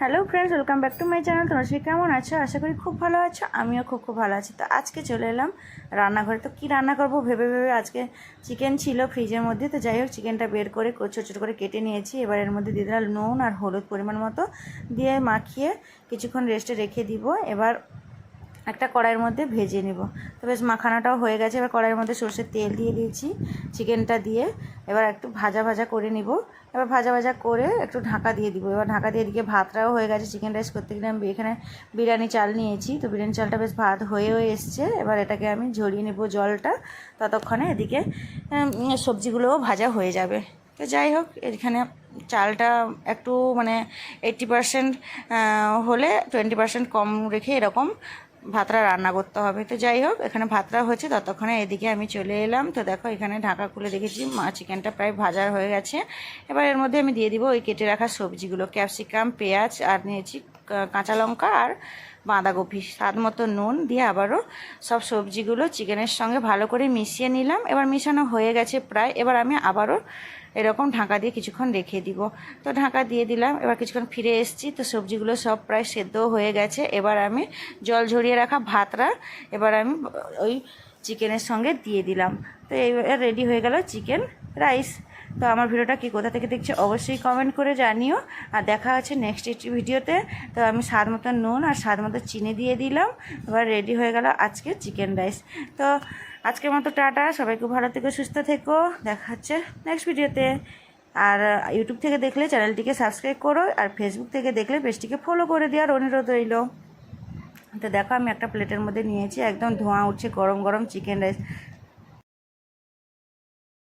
Hello friends welcome back to my channel তোমরা সে কেমন আছো? আশা করি খুব ভালো আছো, আমিও খুব খুব ভালো আছি। তো আজকে চলে এলাম রান্নাঘরে। তো কী রান্না করব? ভেবে ভেবে আজকে চিকেন ছিল ফ্রিজের মধ্যে। তো যাই হোক চিকেনটা বের করে ছোটো ছোটো করে কেটে নিয়েছি। এবার এর মধ্যে দিয়ে দিলাম নুন আর হলুদ পরিমাণ মতো। দিয়ে মাখিয়ে কিছুক্ষণ রেস্টে রেখে দিব। এবার একটা কড়াইয়ের মধ্যে ভেজে নিব। তো বেশ মাখানাটাও হয়ে গেছে। এবার কড়াইয়ের মধ্যে সর্ষের তেল দিয়ে দিয়েছি, চিকেনটা দিয়ে। এবার একটু ভাজা ভাজা করে নিব। এবার ভাজা ভাজা করে একটু ঢাকা দিয়ে দিব। এবার ঢাকা দিয়ে এদিকে ভাতটাও হয়ে গেছে। চিকেন রাইস করতে গেলে আমি এখানে বিরিয়ানি চাল নিয়েছি। তো বিরিয়ানি চালটা বেশ ভাত হয়েও এসছে। এবার এটাকে আমি ঝরিয়ে নেব জলটা। ততক্ষণে এদিকে সবজিগুলোও ভাজা হয়ে যাবে। তো যাই হোক, এখানে চালটা একটু মানে এইট্টি পারসেন্ট হলে টোয়েন্টি পারসেন্ট কম রেখে এরকম ভাতটা রান্না করতে হবে। তো যাই হোক, এখানে ভাতটা হচ্ছে ততক্ষণে এদিকে আমি চলে এলাম। তো দেখো, এখানে ঢাকা খুলে দেখেছি, মা চিকেনটা প্রায় ভাজার হয়ে গেছে। এবার এর মধ্যে আমি দিয়ে দিব ওই কেটে রাখা সবজিগুলো। ক্যাপসিকাম, পেঁয়াজ, আর নিয়েছি কাঁচা লঙ্কা আর বাঁধাকপি। স্বাদ মতো নুন দিয়ে আবারও সব সবজিগুলো চিকেনের সঙ্গে ভালো করে মিশিয়ে নিলাম। এবার মিশানো হয়ে গেছে প্রায়। এবার আমি আবারও এরকম ঢাকা দিয়ে কিছুক্ষণ রেখে দিব। তো ঢাকা দিয়ে দিলাম। এবার কিছুক্ষণ ফিরে এসেছি। তো সবজিগুলো সব প্রায় সেদ্ধ হয়ে গেছে। এবার আমি জল ঝরিয়ে রাখা ভাতটা এবার আমি ওই চিকেনের সঙ্গে দিয়ে দিলাম। তো এইবার রেডি হয়ে গেল চিকেন রাইস। তো আমার ভিডিওটা কি কোথা থেকে দেখছে অবশ্যই কমেন্ট করে জানিও। আর দেখা হচ্ছে নেক্সট একটি ভিডিওতে। তো আমি স্বাদ মতো নুন আর স্বাদ মতো চিনি দিয়ে দিলাম। এবার রেডি হয়ে গেল আজকে চিকেন রাইস তো আজকের মতো টাটা, সবাই খুব ভালো থেকো, সুস্থ থেকো। দেখা হচ্ছে নেক্সট ভিডিওতে। আর ইউটিউব থেকে দেখলে চ্যানেলটিকে সাবস্ক্রাইব করো আর ফেসবুক থেকে দেখলে পেজটিকে ফলো করে দেওয়ার অনুরোধ রইল। তো দেখো আমি একটা প্লেটের মধ্যে নিয়েছি, একদম ধোঁয়া উঠছে গরম গরম চিকেন রাইস